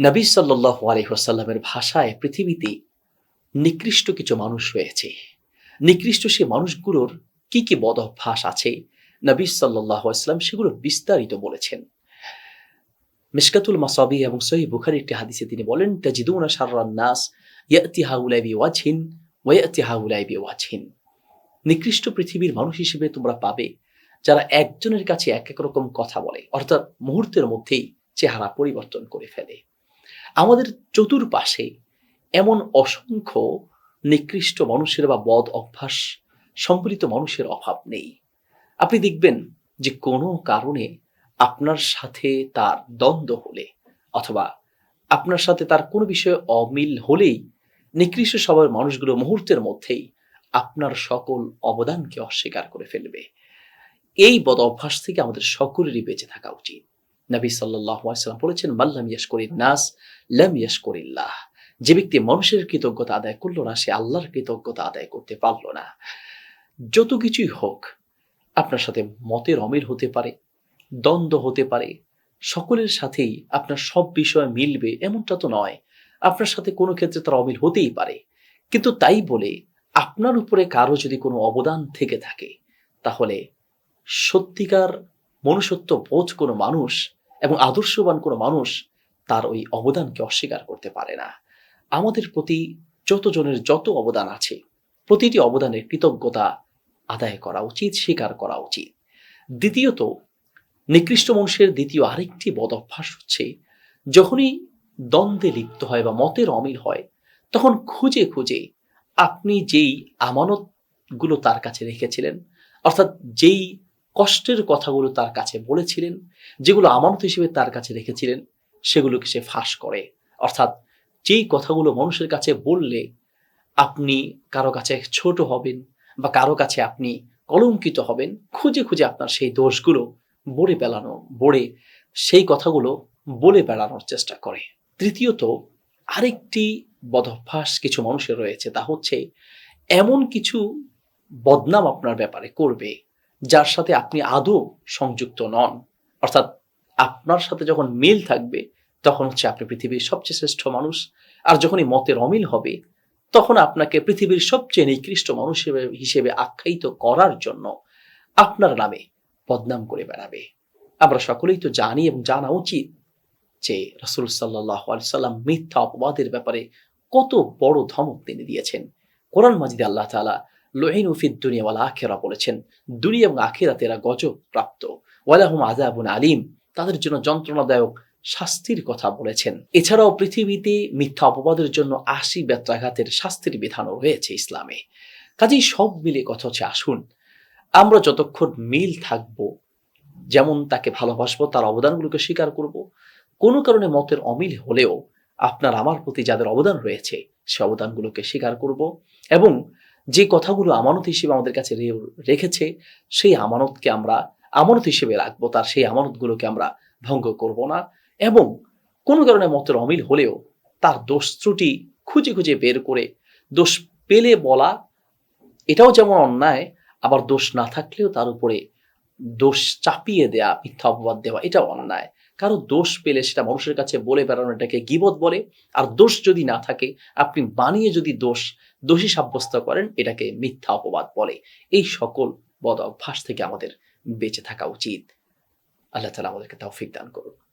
নবী সাল্লাহ আলহিহাসাল্লামের ভাষায় পৃথিবীতে নিকৃষ্ট কিছু মানুষ রয়েছে। নিকৃষ্ট সে মানুষগুলোর কি কি বদ অভ্যাস আছে? নবী সাল্লাহ ইসলাম সেগুলো বিস্তারিত বলেছেন। মিশকাতুল মাসাবি এবং সহি বুখারি একটি হাদিসে তিনি বলেন, তাজিদুনা সাররান নাস, ইয়াতি হাউলাই বি ওয়াজহিন ওয়াতি হাউলাই বি ওয়াজহিন নিকৃষ্ট পৃথিবীর মানুষ হিসেবে তোমরা পাবে, যারা একজনের কাছে এক এক রকম কথা বলে, অর্থাৎ মুহূর্তের মধ্যেই চেহারা পরিবর্তন করে ফেলে। আমাদের চতুর্পাশে এমন অসংখ্য নিকৃষ্ট মানুষের বা বদ অভ্যাস সম্পলিত মানুষের অভাব নেই। আপনি দেখবেন যে কোনো কারণে আপনার সাথে তার দ্বন্দ্ব হলে অথবা আপনার সাথে তার কোনো বিষয়ে অমিল হলেই নিকৃষ্ট স্বভাবের মানুষগুলো মুহূর্তের মধ্যেই আপনার সকল অবদানকে অস্বীকার করে ফেলবে। এই বদ অভ্যাস থেকে আমাদের সকলেরই বেঁচে থাকা উচিত। নবী সাল্লাম বলেছেন মাল্লাম ইয়াস করিন নাস, লাম ইয়াস করিল্লাহ যে ব্যক্তি মানুষের কৃতজ্ঞতা আদায় করল না, সে আল্লাহর কৃতজ্ঞতা আদায় করতে পারল না। যত কিছুই হোক, আপনার সাথে মতের অমিল হতে পারে, দ্বন্দ্ব হতে পারে, সকলের সাথেই আপনার সব বিষয় মিলবে, এমনটা তো নয়। আপনার সাথে কোনো ক্ষেত্রে তার অমিল হতেই পারে। কিন্তু তাই বলে আপনার উপরে কারও যদি কোনো অবদান থেকে থাকে, তাহলে সত্যিকার মনুষ্যত্ব বোধ কোনো মানুষ এবং আদর্শবান কোনো মানুষ তার ওই অবদানকে অস্বীকার করতে পারে না। আমাদের প্রতি যতজনের যত অবদান আছে, প্রতিটি অবদানের কৃতজ্ঞতা আদায় করা উচিত, স্বীকার করা উচিত। দ্বিতীয়ত, নিকৃষ্ট মানুষের দ্বিতীয় আরেকটি বদ অভ্যাস হচ্ছে, যখনই দ্বন্দ্বে লিপ্ত হয় বা মতের অমিল হয়, তখন খুঁজে খুঁজে আপনি যেই আমানতগুলো তার কাছে রেখেছিলেন, অর্থাৎ যেই কষ্টের কথাগুলো তার কাছে বলেছিলেন, যেগুলো আমানত হিসেবে তার কাছে রেখেছিলেন, সেগুলোকে সে ফাঁস করে। অর্থাৎ যেই কথাগুলো মানুষের কাছে বললে, আপনি কারও কাছে ছোট হবেন বা কারও কাছে আপনি কলঙ্কিত হবেন, খুঁজে খুঁজে আপনার সেই দোষগুলো বলে বেড়ানো বলে সেই কথাগুলো বলে বেড়ানোর চেষ্টা করে। তৃতীয়ত, আরেকটি বদভ্যাস কিছু মানুষের রয়েছে, তা হচ্ছে এমন কিছু বদনাম আপনার ব্যাপারে করবে যার সাথে আপনি আদৌ সংযুক্ত নন। অর্থাৎ আপনার সাথে যখন মিল থাকবে, তখন হচ্ছে আপনি পৃথিবীর সবচেয়ে শ্রেষ্ঠ মানুষ। আর যখনই মতের অমিল হবে, তখন আপনাকে পৃথিবীর সবচেয়ে নিকৃষ্ট মানুষ হিসেবে আখ্যায়িত করার জন্য আপনার নামে বদনাম করে বেড়াবে। আমরা সকলেই তো জানি এবং জানা উচিত যে রসুল সাল্লাহ সাল্লাম মিথ্যা অপবাদের ব্যাপারে কত বড় ধমক তিনি দিয়েছেন। কোরআন মাজিদে আল্লাহ তালা লোহিন উফিদ দুনিয়া ওয়ালা আখেরা বলেছেন, দুনিয়া এবং আখেরাতে এরা গজব প্রাপ্ত ওয়ালাহুম আজাবুন আলিম, তাদের জন্য যন্ত্রণাদায়ক শাস্তির কথা বলেছেন। এছাড়াও পৃথিবীতে মিথ্যা অপবাদের জন্য আশি ব্যত্রাঘাতের শাস্তির বিধানও রয়েছে ইসলামে। কাজেই সব মিলে কথা হচ্ছে, আসুন, আমরা যতক্ষণ মিল থাকব, যেমন তাকে ভালোবাসবো, তার অবদানগুলোকে স্বীকার করব। কোনো কারণে মতের অমিল হলেও আপনার আমার প্রতি যাদের অবদান রয়েছে, সে অবদানগুলোকে স্বীকার করব এবং যে কথাগুলো আমানত হিসেবে আমাদের কাছে রেখেছে, সেই আমানতকে আমরা, আমানত হিসেবে রাখব, তার সেই আমানতগুলোকে আমরা ভঙ্গ করব না। এবং কোনো কারণে মতের অমিল হলেও তার দোষ ত্রুটি খুঁজে খুঁজে বের করে দোষ পেলে বলা, এটাও যেমন অন্যায়, আবার দোষ না থাকলেও তার উপরে দোষ চাপিয়ে দেয়া, মিথ্যা অপবাদ দেওয়া, এটাও অন্যায়। কারও দোষ পেলে সেটা মানুষের কাছে বলে বেড়ানো এটাকে গিবত বলে। আর দোষ যদি না থাকে, আপনি বানিয়ে যদি দোষ, দোষী সাব্যস্ত করেন, এটাকে মিথ্যা অপবাদ বলে। এই সকল বদ অভ্যাস থেকে আমাদের বেঁচে থাকা উচিত। আল্লাহ তালা আমাদেরকে তৌফিক দান করুন।